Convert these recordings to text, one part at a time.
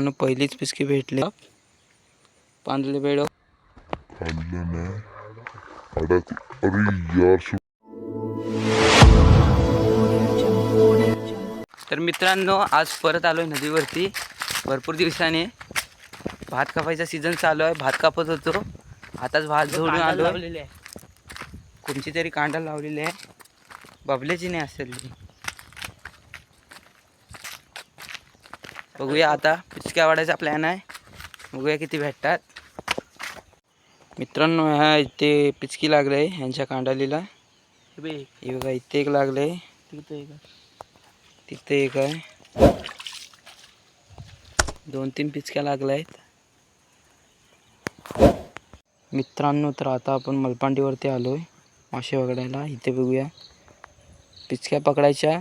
आणि पहिलीच पिचकी भेटली. पांढरे बेड. तर मित्रांनो आज परत आलो आहे नदीवरती. भरपूर दिवसाने भात कापायचा सीझन चालू आहे. भात कापत होतो. आताच भात झोडून आलो कोणची तरी कांदा लावलेली आहे. बबल्याची नाही असेल बघूया आता पिचक्या वाढायचा प्लॅन आहे. बघूया किती भेटतात. मित्रांनो ह्या इथे पिचकी लागलं आहे ह्यांच्या कांडालीला. हे बघा. इथे एक लागलं आहे. तिथे एक आहे. दोन तीन पिचक्या लागल्या आहेत मित्रांनो तर आता आपण मलपांडीवरती आलो आहे मासे पकडायला. इथे बघूया. पिचक्या पकडायच्या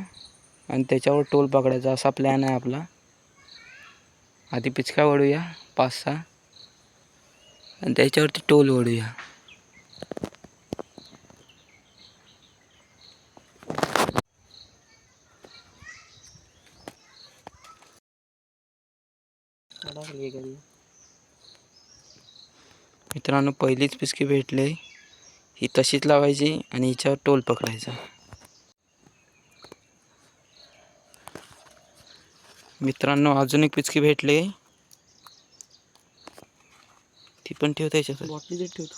आणि त्याच्यावर टोल पकडायचा असा प्लॅन आहे आपला. आधी पिचका ओढूया पाच सहा. आणि त्याच्यावरती टोल ओढूया. मित्रांनो पहिलीच पिचकी भेटले. ही तशीच लावायची आणि हिच्यावर टोल पकडायचा. मित्रांनो अजून एक पिचकी भेटले. ती पण ठेवता. याच्यात बॉटली ठेवतो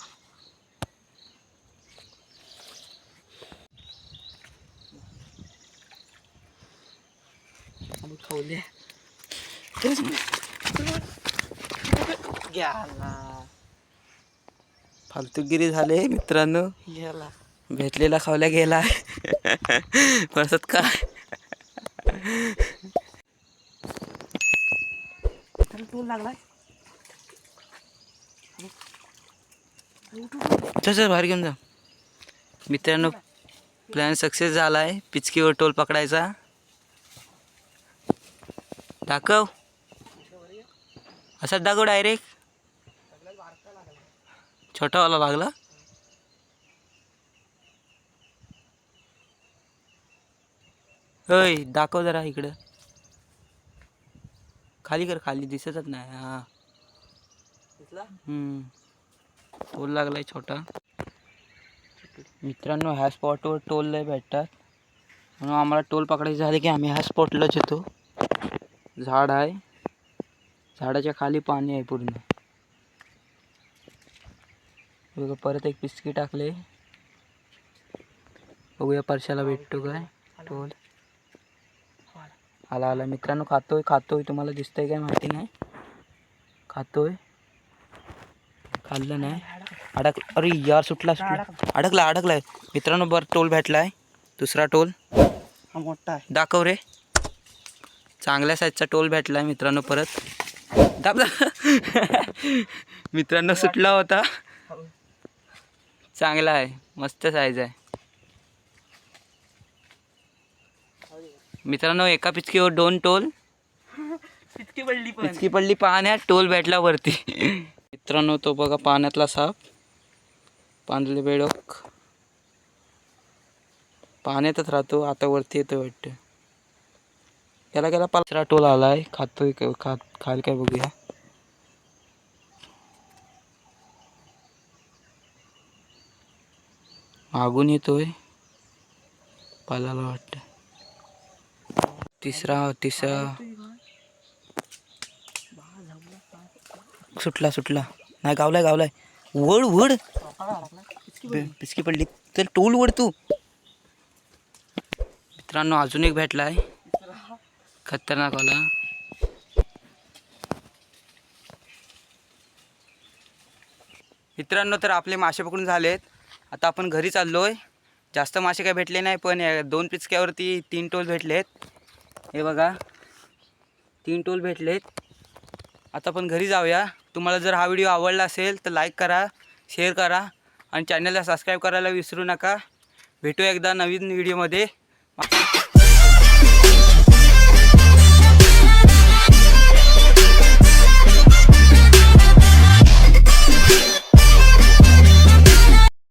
फालतूगिरी झाले मित्रांनो. गेला भेटलेला खावल्या गेला. परत काय? चल चल बाहेर घेऊन जा. मित्रांनो प्लॅन सक्सेस झाला आहे पिचकीवर टोल पकडायचा. दाखव. असा दाखव डायरेक्ट छोटावाला लागला. होय दाखव जरा इकडं. खाली कर खाली दिसतच नाही हा. हम्म. टोल लागलाय छोटा. मित्रांनो ह्या स्पॉटवर टोल लय भेटतात. म्हणून आम्हाला टोल पकडायचं झालं की आम्ही ह्या स्पॉटलाच येतो झाड आहे. झाडाच्या खाली पाणी आहे पूर्ण. बघा परत एक पिचकी टाकले बघूया परशाला भेटतो काय? टोल आला आला. मित्रांनो खातोय खातोय. तुम्हाला दिसतंय काय माहिती नाही. खातोय. खाल्लं नाही. अडक अरे यार सुटला सुटला अडकला अडकलाय. मित्रांनो बर टोल भेटलाय. दुसरा टोल. मोठा आहे. दाखव रे. चांगल्या साईजचा टोल भेटलाय मित्रांनो परत. दाब दाब. मित्रांनो सुटला होता. चांगला आहे. मस्त साईज आहे. मित्रांनो एका पिचकीवर दोन टोल. इतकी पडली पिचकी पडली पाण्यात टोल भेटला वरती. मित्रांनो तो बघा पाण्यातला साप. पांढरे बेडक. पाण्यातच राहतो आता वरती येतो वाटतं. याला गेला पाचरा टोल आलाय. खातोय खात खाल काय बघूया. मागून येतोय. पालाला वाटतं. तिसरा तिसरा. सुटला सुटला. नाही गावलाय गावलाय. वड वड पिचकी पडली. तर टोल वड तू. मित्रांनो अजून एक भेटलाय. खतरनाक वाला. मित्रांनो तर आपले मासे पकडून झालेत. आता आपण घरी चाललोय. जास्त मासे काय भेटले नाही पण या दोन पिचक्यावरती तीन टोल भेटलेत. हे बघा. तीन टोल भेटलेत. आता पण घरी जाऊया. तुम्हाला जर हा व्हिडिओ आवडला असेल तर लाईक करा शेअर करा आणि चॅनलला सबस्क्राईब करायला विसरू नका. भेटू एकदा नवीन व्हिडिओमध्ये